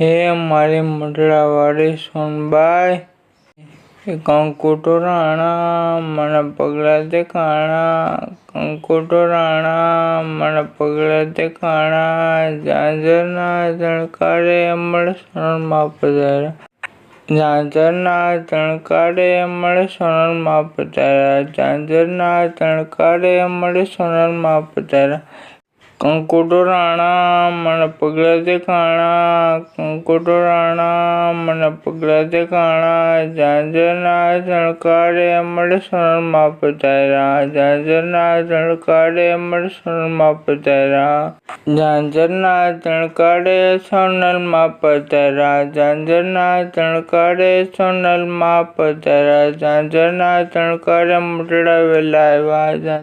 હે મારી મંડળાવાળી સોનબાઈ. કંકુટો રાણા, મને પગલા દેખાણા. કંકુટો રાણા, મને પગલા દેખાણા. ઝાંઝરના ઝણકારે અમળ સોનલમાં પધાર્યા. ઝાંઝરના ઝણકારે અમળ સોનલમાં પધાર્યા. ઝાંઝરના ઝણકારે અમળ સોનલમાં પધાર્યા. કંકુટો રાણા મને પગલા દેખાણા કંકુટો રાણા મને પગલા દેખાણા ઝાંઝરના ઝણકારે અમળ શરણમાં પધાર્યા. ઝાંઝરના ઝણકારે અમળ શરણમાં પધાર્યા. ઝાંઝરના ઝણકારે સોનલમાં પધાર્યા. ઝાંઝરના ઝણકારે સોનલમાં પધાર્યા. ઝાંઝરના ઝણકારે મોટડા વેલા આવ્યા